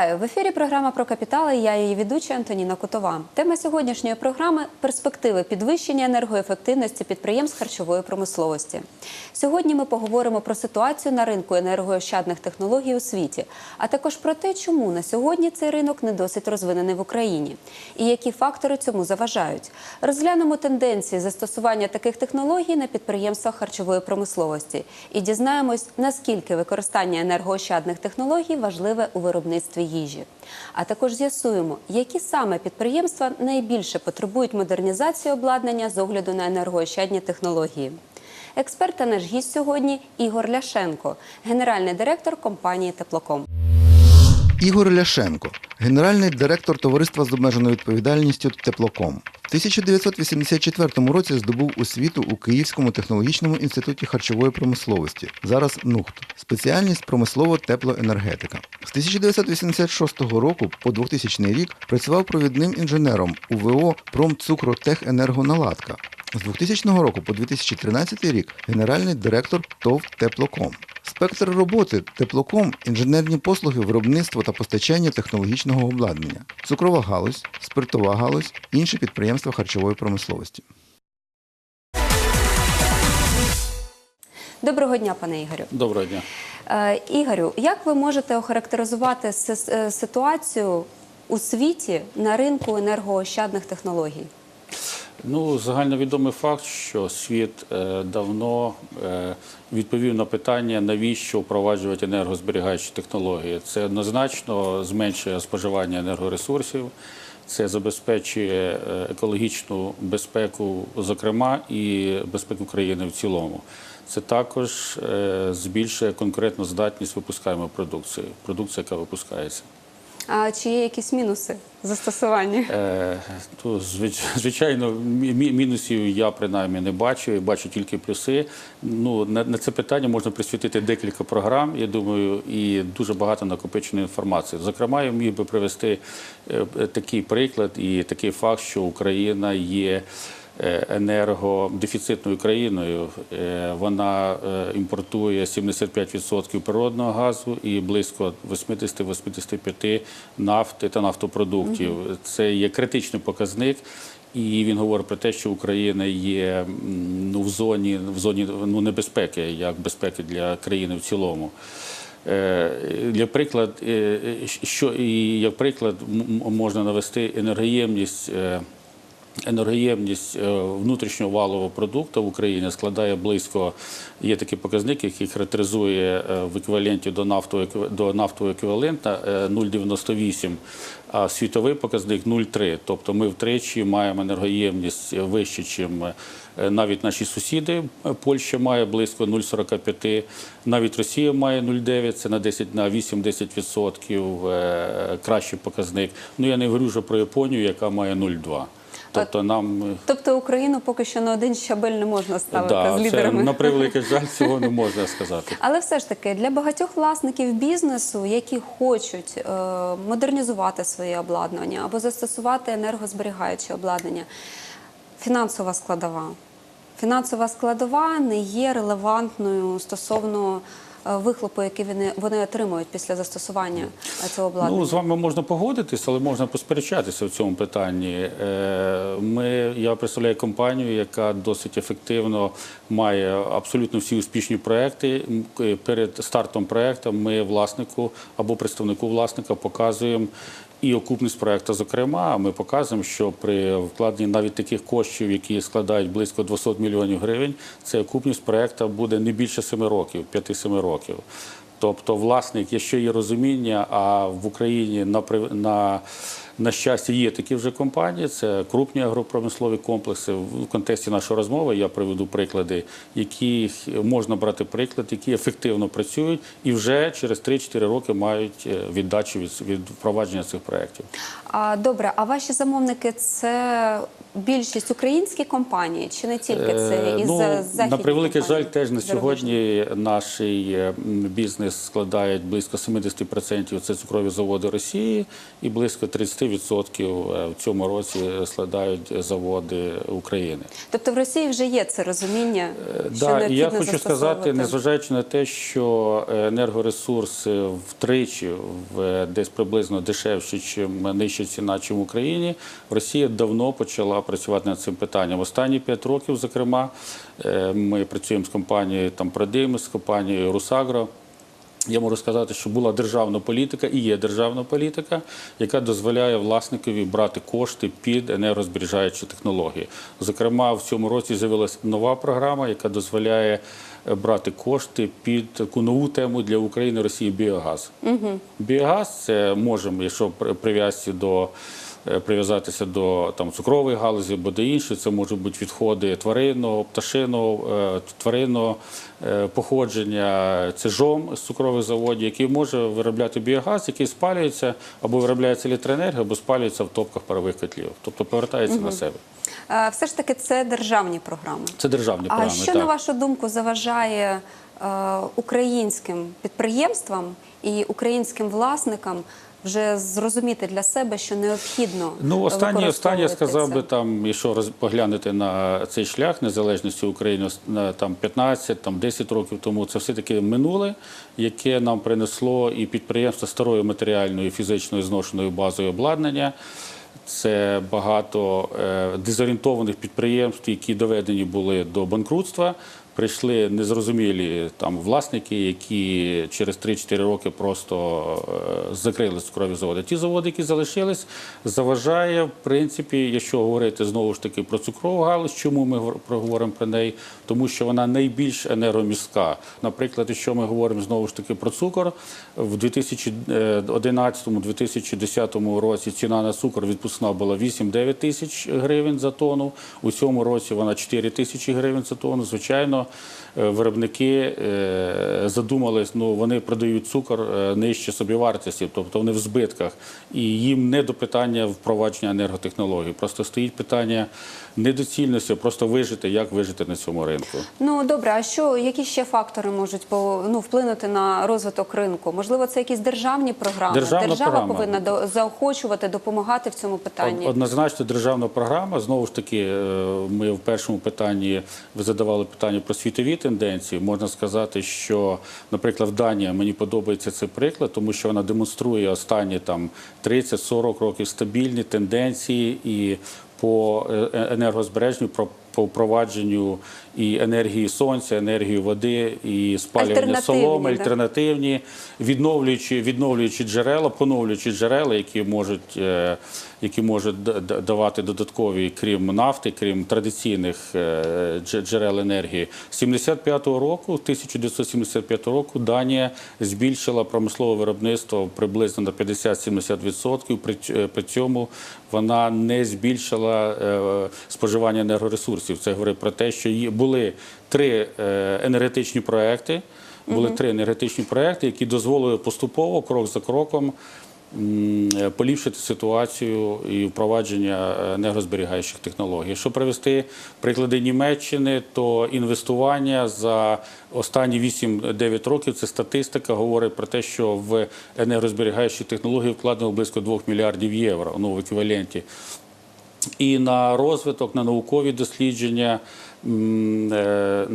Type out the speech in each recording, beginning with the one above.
Вітаю в ефірі. Програма про капітали. Я її ведуча Антоніна Кутова. Тема сьогоднішньої програми перспективи підвищення енергоефективності підприємств харчової промисловості. Сьогодні ми поговоримо про ситуацію на ринку енергоощадних технологій у світі, а також про те, чому на сьогодні цей ринок не досить розвинений в Україні і які фактори цьому заважають. Розглянемо тенденції застосування таких технологій на підприємствах харчової промисловості і дізнаємось, наскільки використання енергоощадних технологій важливе у виробництві їжі. А також з'ясуємо, які саме підприємства найбільше потребують модернізації обладнання з огляду на енергоощадні технології. Експерт та наш гість сьогодні Ігор Ляшенко, генеральний директор компанії Теплоком. Ігор Ляшенко, генеральний директор товариства з обмеженою відповідальністю Теплоком. В 1984 році здобув освіту у Київському технологічному інституті харчової промисловості, зараз НУХТ, спеціальність промислово-теплоенергетика. З 1986 року по 2000 рік працював провідним інженером УВО «Промцукротехенергоналадка». З 2000 року по 2013 рік генеральний директор ТОВ Теплоком. Спектр роботи теплоком, інженерні послуги, виробництво та постачання технологічного обладнання, цукрова галузь, спиртова галузь, інші підприємства харчової промисловості. Доброго дня, пане Ігорю. Доброго дня. Е, Ігорю, як ви можете охарактеризувати е, ситуацію у світі на ринку енергоощадних технологій? Ну, загальновідомий факт, що світ е, давно е, відповів на питання, навіщо впроваджувати енергозберігаючі технології. Це однозначно зменшує споживання енергоресурсів, це забезпечує е, екологічну безпеку, зокрема, і безпеку країни в цілому. Це також е, збільшує конкретну здатність випускаємої продукції, продукція, яка випускається. А чи є якісь мінуси застосування? Е, звичайно, мі- мі- мінусів я принаймні не бачу, бачу тільки плюси. Ну, на, це питання можна присвятити декілька програм, я думаю, і дуже багато накопиченої інформації. Зокрема, я міг би привести е, такий приклад і такий факт, що Україна є енергодефіцитною країною. Е, Вона е, імпортує 75% природного газу і близько 80-85% нафти та нафтопродуктів. Це є критичний показник. І він говорить про те, що Україна є ну, в зоні в зоні ну, небезпеки, як безпеки для країни в цілому. Е, Для приклад, е, е, що і як приклад можна навести енергоємність. Е, Енергоємність е, внутрішнього валового продукту в Україні складає близько, є такий показник, який характеризує е, в еквіваленті до нафтового, до нафтового еквівалента е, 0,98, а світовий показник 0,3. Тобто ми втричі маємо енергоємність вище, ніж навіть наші сусіди. Польща має близько 0,45, навіть Росія має 0,9, це на 10, на 8-10% е, кращий показник. Ну я не говорю вже про Японію, яка має 0,2. Тобто нам е, Тобто Україну поки що на один щабель не можна ставити да, з це, на превеликий жаль, цього не можна сказати. Але все ж таки для багатьох власників бізнесу, які хочуть е, модернізувати своє обладнання або застосувати енергозберігаюче обладнання, фінансова складова. Фінансова складова не є релевантною стосовно е, вихлопу, який вони, вони отримують після застосування е, цього обладнання. Ну, з вами можна погодитись, але можна посперечатися в цьому питанні. Е, Ми, я представляю компанію, яка досить ефективно має абсолютно всі успішні проекти. Перед стартом проекту ми власнику або представнику власника показуємо. І окупність проекту, зокрема, ми показуємо, що при вкладенні навіть таких коштів, які складають близько 200 мільйонів гривень, це окупність проекту буде не більше 7 років, 5-7 років. Тобто, власник, якщо є розуміння, а в Україні на на, на щастя є такі вже компанії, це крупні агропромислові комплекси. В контексті нашої розмови я приведу приклади, яких можна брати приклад, які ефективно працюють і вже через 3-4 роки мають е, віддачу від, від впровадження цих проєктів. Добре, а ваші замовники це більшість українські компанії, чи не тільки це Е, із ну, західні на превеликий жаль, теж на сьогодні наш е, бізнес складає близько 70% це цукрові заводи Росії і близько 30% 100% е, в цьому році складають заводи України. Тобто в Росії вже є це розуміння, що Да, і я хочу сказати, незважаючи на те, що е, енергоресурси втричі в десь приблизно дешевші, чим нижча ціна, чим в Україні, Росія давно почала працювати над цим питанням. Останні п'ять років, зокрема, е, ми працюємо з компанією там Продим, з компанією Русагро. Я можу сказати, що була державна політика і є державна політика, яка дозволяє власникові брати кошти під енергозберігаючі технології. Зокрема, в цьому році з'явилася нова програма, яка дозволяє е, брати кошти під таку нову тему для України Росії біогаз. Угу. Біогаз це можемо, якщо при- прив'язці до прив'язатися до там цукрової галузі або до іншої. Це можуть бути відходи тваринного, пташиного, е, тваринного е, походження, це жом з цукрових заводів, який може виробляти біогаз, який спалюється або виробляється електроенергія, або спалюється в топках парових котлів, тобто повертається на себе. Е, Все ж таки це державні програми. Це державні А програми. що, так. на вашу думку, заважає е, українським підприємствам і українським власникам вже зрозуміти для себе, що необхідно Ну, останнє, останнє сказав це? би там, якщо роз- поглянути на цей шлях незалежності України на там 15, там 10 років тому, це все таки минуле, яке нам принесло і підприємство старою матеріальною і фізичною зношеною базою обладнання. Це багато е, дезорієнтованих підприємств, які доведені були до банкрутства. Прийшли незрозумілі там власники, які через 3-4 роки просто е, закрили цукрові заводи. Ті заводи, які залишились, заважає, в принципі, якщо говорити знову ж таки про цукрову галузь, чому ми говоримо про неї? Тому що вона найбільш енергомістка. Наприклад, якщо ми говоримо знову ж таки про цукор, в 2011-2010 році ціна на цукор відпускна була 8-9 тисяч гривень за тонну. У цьому році вона 4 тисячі гривень за тонну. Звичайно, е, виробники е, задумались, ну вони продають цукор е, нижче собівартості, тобто вони в збитках, і їм не до питання впровадження енерготехнологій. Просто стоїть питання недоцільності, просто вижити, як вижити на цьому ринку. Ну добре, а що які ще фактори можуть по- ну, вплинути на розвиток ринку? Можливо, це якісь державні програми. Державна Держава програма. повинна до- заохочувати, допомагати в цьому питанні. Однозначно державна програма. Знову ж таки, е, ми в першому питанні ви задавали питання про світові тенденції. Можна сказати, що, наприклад, Данія мені подобається цей приклад, тому що вона демонструє останні там 30-40 років стабільні тенденції і по е, е, енергозбереженню, про по впровадженню і енергії сонця, енергії води, і спалювання соломи, да? альтернативні, відновлюючи, відновлюючи джерела, поновлюючи джерела, які можуть, е, які можуть давати додаткові, крім нафти, крім традиційних е, дж- джерел енергії. З 75-го року, 1975 року, Данія збільшила промислове виробництво приблизно на 50-70%. При, ць- е, при цьому вона не збільшила е, споживання енергоресурсів. Це говорить про те, що були три енергетичні проекти. Були три енергетичні проекти, які дозволили поступово, крок за кроком, поліпшити ситуацію і впровадження е, енергозберігаючих технологій. Якщо привести приклади Німеччини, то інвестування за останні 8-9 років це статистика говорить про те, що в енергозберігаючі технології вкладено близько 2 мільярдів євро ну, в еквіваленті і на розвиток, на наукові дослідження. Е,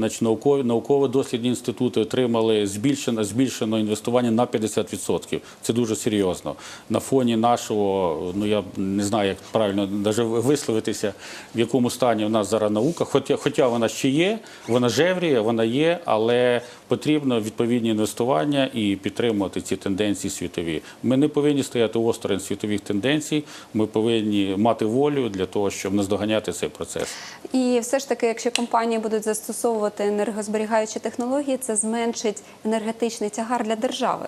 науково-дослідні інститути отримали збільшено, збільшено інвестування на 50%. Це дуже серйозно. На фоні нашого, ну я не знаю, як правильно навіть висловитися, в якому стані у нас зараз наука. Хоча, хоча вона ще є, вона жевріє, вона є, але потрібно відповідні інвестування і підтримувати ці тенденції світові. Ми не повинні стояти осторонь світових тенденцій. Ми повинні мати волю для того, щоб наздоганяти цей процес. І все ж таки, якщо компанії будуть застосовувати енергозберігаючі технології, це зменшить енергетичний тягар для держави.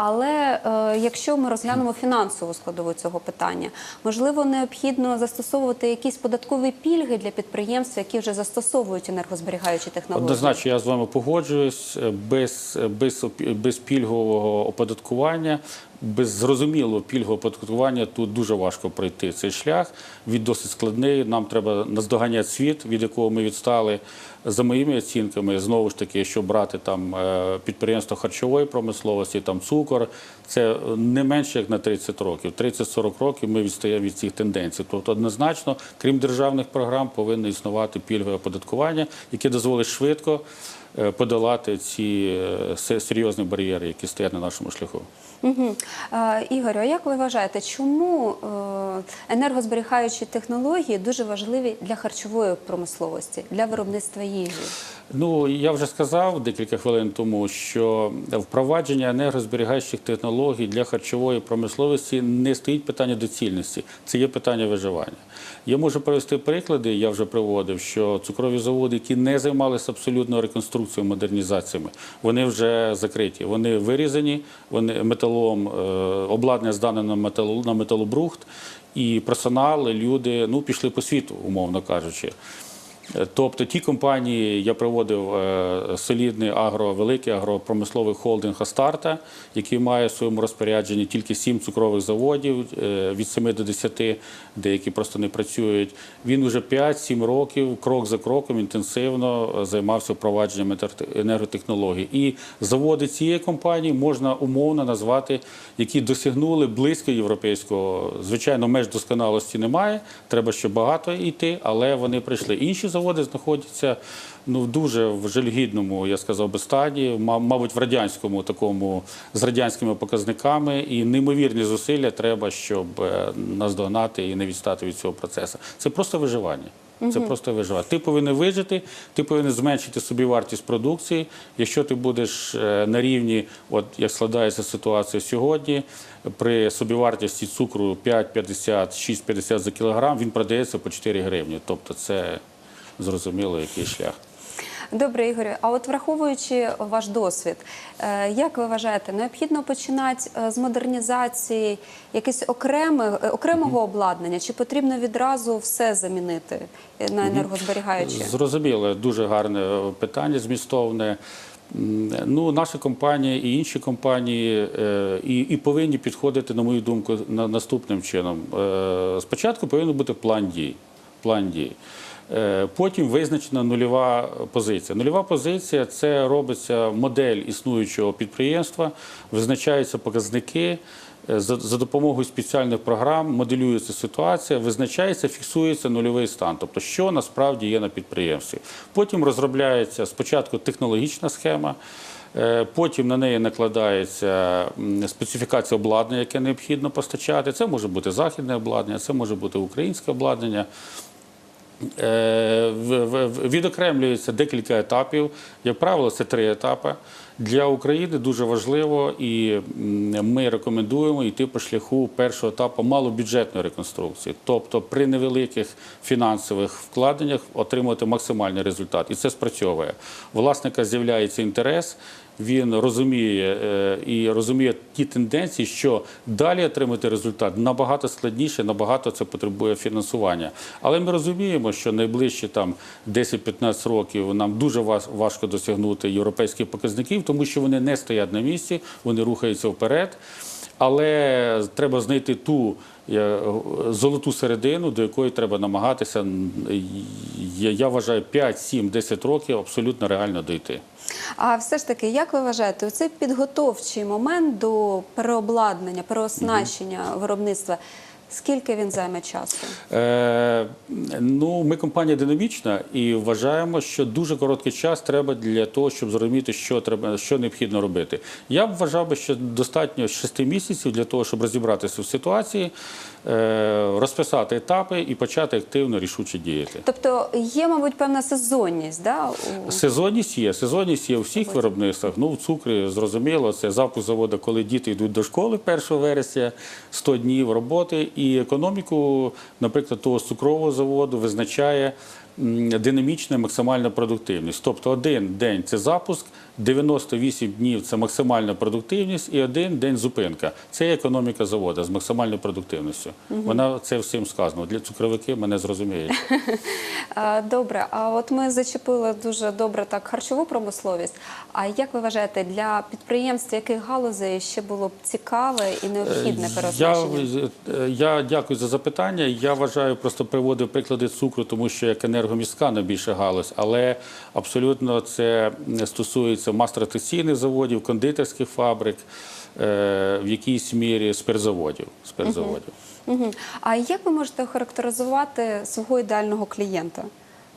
Але е, якщо ми розглянемо фінансову складову цього питання, можливо, необхідно застосовувати якісь податкові пільги для підприємств, які вже застосовують енергозберігаючі технології. Однозначно, я з вами погоджуюсь. Без, без, без пільгового оподаткування без зрозумілого пільгового оподаткування тут дуже важко пройти цей шлях. Він досить складний. Нам треба наздоганяти світ, від якого ми відстали. За моїми оцінками, знову ж таки, якщо брати там е, підприємства харчової промисловості, там цукор, це не менше як на 30 років. 30-40 років ми відстаємо від цих тенденцій. Тобто, однозначно, крім державних програм, повинно існувати пільгове оподаткування, яке дозволить швидко подолати ці е, серйозні бар'єри, які стоять на нашому шляху. Е, Ігорю, а як ви вважаєте, чому е, енергозберігаючі технології дуже важливі для харчової промисловості, для виробництва їжі? Ну я вже сказав декілька хвилин тому, що впровадження енергозберігаючих технологій для харчової промисловості не стоїть питання доцільності, це є питання виживання. Я можу привести приклади. Я вже приводив, що цукрові заводи, які не займалися абсолютно реконструкцією, модернізаціями, вони вже закриті. Вони вирізані, вони металом е, обладнання здане на метал на металобрухт, і персонал, люди ну пішли по світу, умовно кажучи. Е, Тобто ті компанії, я приводив е, солідний агро, великий агропромисловий холдинг Астарта, який має в своєму розпорядженні тільки сім цукрових заводів е, від 7 до 10, деякі просто не працюють. Він вже 5-7 років, крок за кроком, інтенсивно займався впровадженням енерготехнологій. І заводи цієї компанії можна умовно назвати, які досягнули близько європейського. Звичайно, меж досконалості немає, треба ще багато йти, але вони прийшли. Інші заводи знаходяться ну, в дуже в жалюгідному, я сказав би, стані, мабуть, в радянському такому з радянськими показниками, і неймовірні зусилля треба, щоб е, наздогнати і не відстати від цього процесу. Це просто виживання. Це просто виживати. Ти повинен вижити, ти повинен зменшити собі вартість продукції. Якщо ти будеш е, на рівні, от як складається ситуація сьогодні, при собівартості цукру 5,50, 6,50 за кілограм, він продається по 4 гривні. Тобто це зрозуміло, який шлях. Добре, Ігорю. А от враховуючи ваш досвід, е, як ви вважаєте, необхідно починати е, з модернізації якесь окреме, е, окремого обладнання, чи потрібно відразу все замінити на енергозберігаюче? Зрозуміло, дуже гарне питання змістовне. Ну, наша компанія і інші компанії і, і повинні підходити, на мою думку, на, наступним чином. Спочатку повинен бути план дій. План дій. Е, Потім визначена нульова позиція. Нульова позиція це робиться модель існуючого підприємства, визначаються показники. Е, За, допомогою спеціальних програм моделюється ситуація, визначається, фіксується нульовий стан, тобто що насправді є на підприємстві. Потім розробляється спочатку технологічна схема, е, потім на неї накладається специфікація обладнання, яке необхідно постачати. Це може бути західне обладнання, це може бути українське обладнання. Е, Відокремлюється декілька етапів. Як правило, це три етапи. Для України дуже важливо, і ми рекомендуємо йти по шляху першого етапу малобюджетної реконструкції, тобто при невеликих фінансових вкладеннях отримувати максимальний результат. І це спрацьовує. Власника з'являється інтерес. Він розуміє е, і розуміє ті тенденції, що далі отримати результат набагато складніше, набагато це потребує фінансування. Але ми розуміємо, що найближчі там 10-15 років нам дуже важ- важко досягнути європейських показників, тому що вони не стоять на місці, вони рухаються вперед. Але треба знайти ту золоту середину, до якої треба намагатися. Я, вважаю 5, 7, 10 років абсолютно реально дойти. А все ж таки, як ви вважаєте, цей підготовчий момент до переобладнання, переоснащення виробництва, скільки він займе часу? Е, ну, ми компанія динамічна і вважаємо, що дуже короткий час треба для того, щоб зрозуміти, що треба, що необхідно робити. Я б вважав би, що достатньо 6 місяців для того, щоб розібратися в ситуації, е, розписати етапи і почати активно рішуче діяти. Тобто є, мабуть, певна сезонність, да? у- Сезонність є. Сезонність є у всіх виробництвах. Ну, в цукрі зрозуміло, це запуск заводу, коли діти йдуть до школи 1 вересня, 100 днів роботи. І економіку, наприклад, того цукрового заводу визначає динамічна максимальна продуктивність. Тобто один день це запуск, 98 днів це максимальна продуктивність і один день зупинка. Це економіка заводу з максимальною продуктивністю. Вона це всім сказано. Для цукровики мене зрозуміють. Е, Добре, а от ми зачепили дуже добре так харчову промисловість. А як ви вважаєте, для підприємств яких галузей ще було б цікаве і необхідне Я, переоснащення? е, я дякую за запитання. Я вважаю, просто приводив приклади цукру, тому що як енергоміська найбільша галузь, але абсолютно це стосується мастротеційних заводів, кондитерських фабрик, е, в якійсь мірі спиртзаводів. спиртзаводів. Мгм. А як ви можете охарактеризувати свого ідеального клієнта?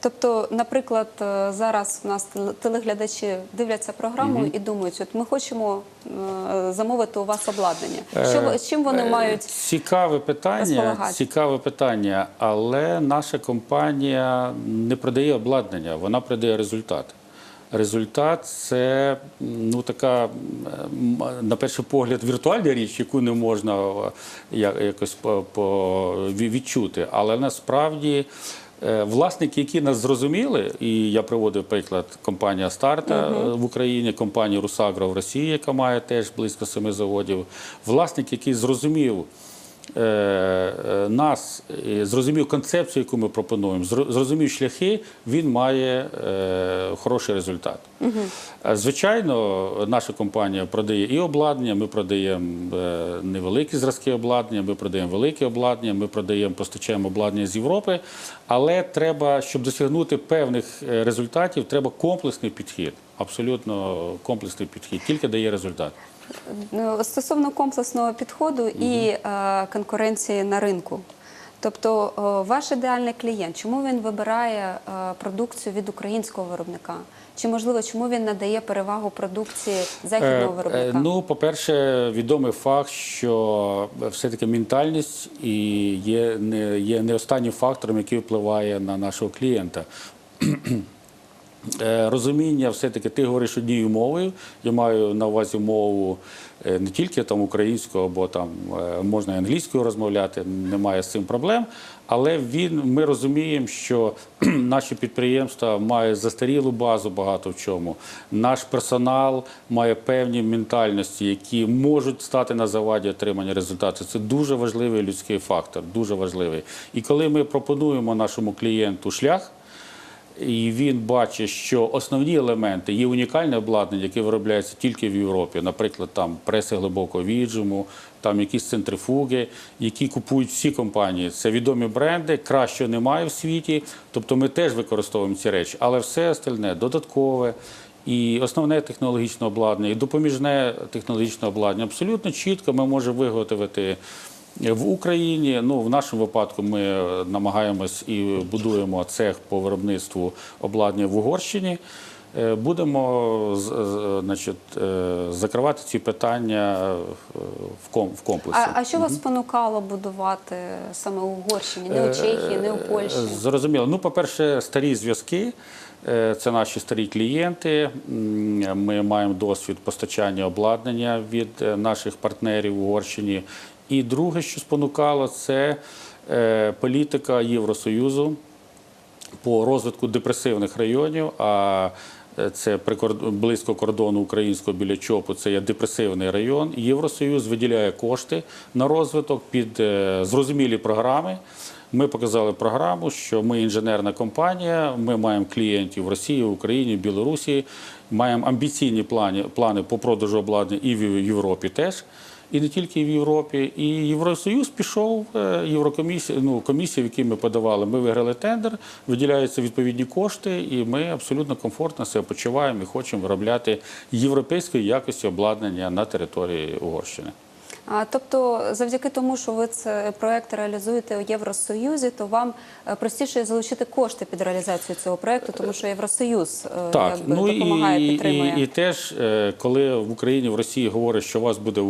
Тобто, наприклад, е, зараз у нас телеглядачі дивляться програму і думають, от ми хочемо е, замовити у вас обладнання. Що чим вони мають цікаве питання, цікаве питання, але наша компанія не продає обладнання, вона продає результат. Результат це ну така на перший погляд віртуальна річ, яку не можна е, якось відчути. Але насправді е, власники, які нас зрозуміли, і я приводив приклад компанія Старта е, в Україні, компанія Русагро в Росії, яка має теж близько семи заводів. Власник, який зрозумів е, е, нас, зрозумів концепцію, яку ми пропонуємо, зрозумів шляхи, він має е, хороший результат. Е, Звичайно, наша компанія продає і обладнання, ми продаємо е, невеликі зразки обладнання, ми продаємо велике обладнання, ми продаємо, постачаємо обладнання з Європи, але треба, щоб досягнути певних е, результатів, треба комплексний підхід. Абсолютно комплексний підхід, тільки дає результат. Ну, Стосовно комплексного підходу і е, конкуренції на ринку. Тобто, е, ваш ідеальний клієнт, чому він вибирає е, продукцію від українського виробника? Чи можливо, чому він надає перевагу продукції західного Е, е, виробника? Ну, по-перше, відомий факт, що все-таки ментальність і є не, є не останнім фактором, який впливає на нашого клієнта. Е, Розуміння, все-таки ти говориш однією мовою. Я маю на увазі мову е, не тільки там українською, або там е, можна і англійською розмовляти, немає з цим проблем. Але він, ми розуміємо, що наші підприємства мають застарілу базу багато в чому. Наш персонал має певні ментальності, які можуть стати на заваді отримання результату. Це дуже важливий людський фактор, дуже важливий. І коли ми пропонуємо нашому клієнту шлях. І він бачить, що основні елементи є унікальне обладнання, яке виробляється тільки в Європі. Наприклад, там преси глибокого віджиму, там якісь центрифуги, які купують всі компанії. Це відомі бренди, краще немає в світі. Тобто ми теж використовуємо ці речі, але все остальне додаткове. І основне технологічне обладнання, і допоміжне технологічне обладнання абсолютно чітко ми можемо виготовити в Україні. Ну, в нашому випадку ми намагаємось і будуємо цех по виробництву обладнання в Угорщині. Е, Будемо значить, е, закривати ці питання е, в комплексі. А, а що вас спонукало будувати саме у Угорщині, не у Чехії, не у Польщі? Зрозуміло. Ну, по-перше, старі зв'язки. Це наші старі клієнти. Ми маємо досвід постачання обладнання від наших партнерів в Угорщині. І друге, що спонукало, це е, політика Євросоюзу по розвитку депресивних районів. А е, це близько кордону українського біля ЧОПу. Це є депресивний район. Євросоюз виділяє кошти на розвиток під е, зрозумілі програми. Ми показали програму, що ми інженерна компанія, ми маємо клієнтів в Росії, Україні, в Білорусі, маємо амбіційні плани, плани по продажу обладнання і в Європі теж. І не тільки в Європі. І Євросоюз пішов, е, Єврокомісія, ну, комісія, в якій ми подавали, ми виграли тендер, виділяються відповідні кошти, і ми абсолютно комфортно себе почуваємо і хочемо виробляти європейської якості обладнання на території Угорщини. Тобто, завдяки тому, що ви це проект реалізуєте у Євросоюзі, то вам е, простіше залучити кошти під реалізацію цього проекту, тому що Євросоюз е, Так, якби, ну допомагає, і, підтримує. і, і теж, е, коли в Україні, в Росії говорять, що у вас буде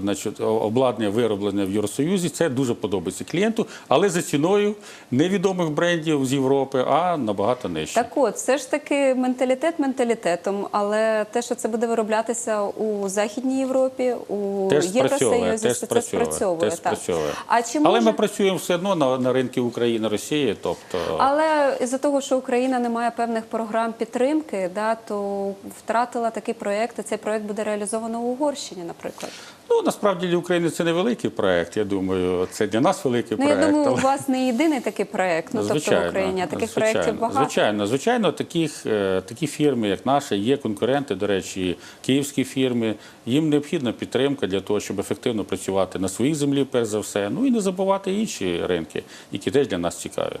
значить, обладнання вироблене в Євросоюзі, це дуже подобається клієнту, але за ціною невідомих брендів з Європи, а набагато нижче. Так от, все ж таки менталітет менталітетом, але те, що це буде вироблятися у Західній Європі, у. Євросоюзі теж це спрацьовує, спрацьовує. теж спрацьовує. А чи Але ми працюємо все одно на, на ринку України, Росії. Тобто, Але із-за того, що Україна не має певних програм підтримки, да, то втратила такий проєкт, і цей проєкт буде реалізовано у Угорщині, наприклад. Ну насправді для України це невеликий проект. Я думаю, це для нас великий Ну, проект. я думаю, у вас не єдиний такий проєкт, ну, тобто в Україні, а таких звичайно, проєктів багато. Звичайно, звичайно, таких, е, такі фірми, як наша, є конкуренти, до речі, київські фірми. Їм необхідна підтримка для того, щоб ефективно працювати на своїй землі, перш за все. Ну і не забувати інші ринки, які теж для нас цікаві.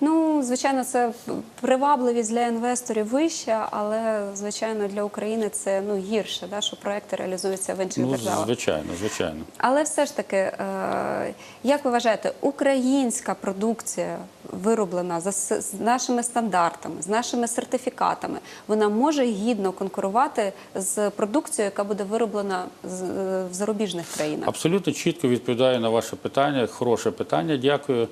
Ну, звичайно, це привабливість для інвесторів вища, але звичайно для України це ну гірше, да, що проекти реалізуються в інших Ну, державах. звичайно, звичайно. Але все ж таки, е, як ви вважаєте, українська продукція вироблена за з нашими стандартами, з нашими сертифікатами, вона може гідно конкурувати з продукцією, яка буде вироблена з- е, в зарубіжних країнах? Абсолютно чітко відповідаю на ваше питання. Хороше питання, дякую.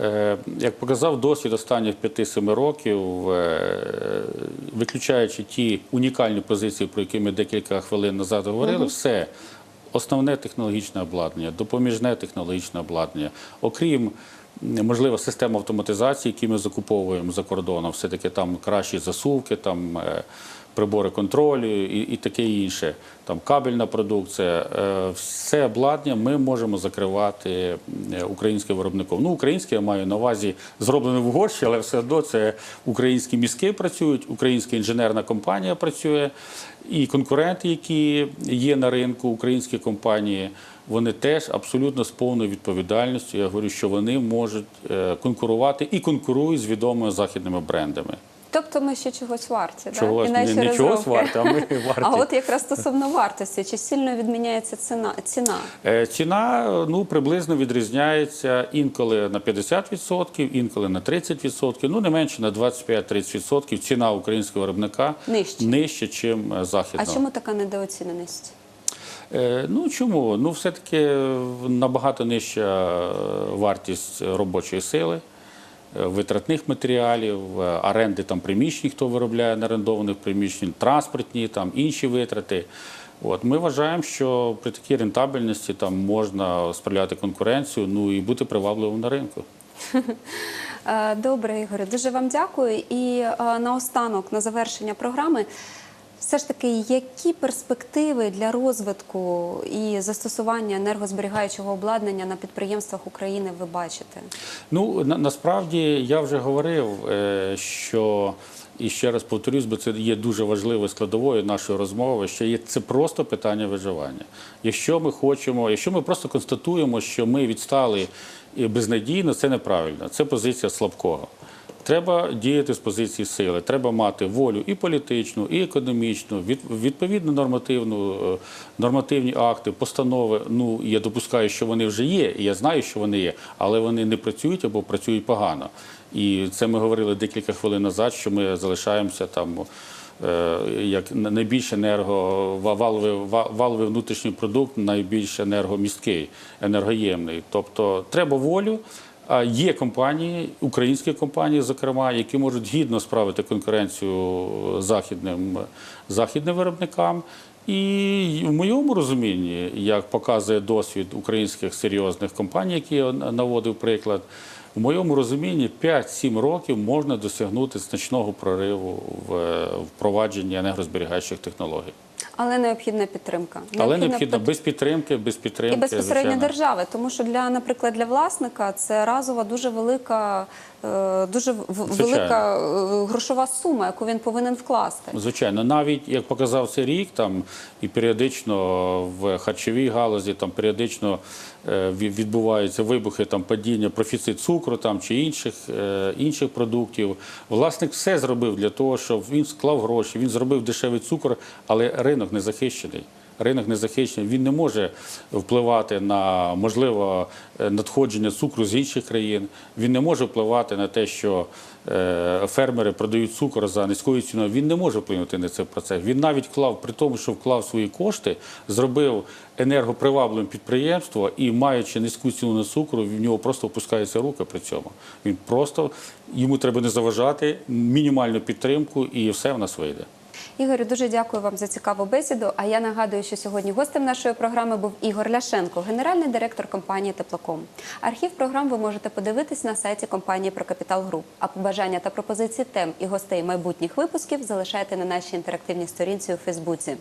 Е, Як показав досвід останніх 5-7 років, е, виключаючи ті унікальні позиції, про які ми декілька хвилин назад говорили, все основне технологічне обладнання, допоміжне технологічне обладнання, окрім. Можливо, систем автоматизації, які ми закуповуємо за кордоном, все-таки там кращі засувки, там е, прибори контролю і, і таке інше, там кабельна продукція, е, все обладнання ми можемо закривати е, українським виробником. Ну, українське я маю на увазі зроблене в Угорщині, але все одно це українські мізки працюють, українська інженерна компанія працює, і конкуренти, які є на ринку, українські компанії. Вони теж абсолютно з повною відповідальністю. Я говорю, що вони можуть е, конкурувати і конкурують з відомими західними брендами. Тобто ми ще чогось варті, Чогось да? і наші не, не чогось варто, а ми варті. А от якраз стосовно вартості, чи сильно відміняється ціна? ціна? Е, Ціна ну, приблизно відрізняється інколи на 50%, інколи на 30%, ну не менше на 25-30% ціна українського виробника Нижче. нижче, ніж А чому така недооціненість? Е, Ну чому? Ну, все-таки набагато нижча е, вартість робочої сили, е, витратних матеріалів, е, оренди там приміщень, хто виробляє на орендованих приміщень, транспортні, там інші витрати. От ми вважаємо, що при такій рентабельності там можна справляти конкуренцію, ну і бути привабливим на ринку. Е, Добре, Ігоре, дуже вам дякую. І е, наостанок, на завершення програми, все ж таки, які перспективи для розвитку і застосування енергозберігаючого обладнання на підприємствах України ви бачите? Ну на, насправді я вже говорив, е, що і ще раз повторюсь, бо це є дуже важливою складовою нашої розмови. Що є це просто питання виживання. Якщо ми хочемо, якщо ми просто констатуємо, що ми відстали безнадійно, це неправильно. Це позиція слабкого. Треба діяти з позиції сили, треба мати волю і політичну, і економічну, від, відповідно нормативну, е, нормативні акти, постанови. Ну я допускаю, що вони вже є, і я знаю, що вони є, але вони не працюють або працюють погано. І це ми говорили декілька хвилин назад, що ми залишаємося там. е, Як найбільш енерго валовий, валовий внутрішній продукт, найбільш енергомісткий, енергоємний. Тобто треба волю. Є компанії, українські компанії, зокрема, які можуть гідно справити конкуренцію західним, західним виробникам. І в моєму розумінні, як показує досвід українських серйозних компаній, які я наводив приклад, в моєму розумінні 5-7 років можна досягнути значного прориву в впровадженні енергозберігаючих технологій. Але необхідна підтримка. Але необхідно під- без підтримки, без підтримки І безпосередньо звичайно. держави, тому що для, наприклад, для власника це разова дуже велика, дуже в- Звичайно. велика е, грошова сума, яку він повинен вкласти. Звичайно, навіть як показав цей рік, там і періодично в харчовій галузі, там періодично е, відбуваються вибухи, там падіння, профіцит цукру там чи інших, е, інших продуктів. Власник все зробив для того, щоб він склав гроші, він зробив дешевий цукор, але ринок не захищений. Ринок не захищений, він не може впливати на можливо е, надходження цукру з інших країн. Він не може впливати на те, що е, фермери продають цукор за низькою ціною. Він не може вплинути на цей процес. Він навіть вклав, при тому, що вклав свої кошти, зробив енергопривабливим підприємство і, маючи низьку ціну на цукру, в нього просто опускаються руки при цьому. Він просто йому треба не заважати, мінімальну підтримку, і все в нас вийде. Ігорю, дуже дякую вам за цікаву бесіду. А я нагадую, що сьогодні гостем нашої програми був Ігор Ляшенко, генеральний директор компанії Теплоком. Архів програм ви можете подивитись на сайті компанії Прокапітал Груп. А побажання та пропозиції тем і гостей майбутніх випусків залишайте на нашій інтерактивній сторінці у Фейсбуці.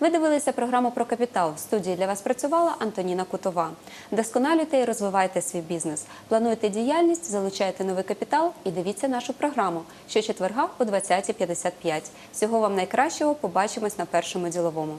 Ви дивилися програму про капітал. В студії для вас працювала Антоніна Кутова. Досконалюйте і розвивайте свій бізнес. Плануйте діяльність, залучайте новий капітал і дивіться нашу програму щочетверга о 20.55. Всього вам найкращого. Побачимось на першому діловому.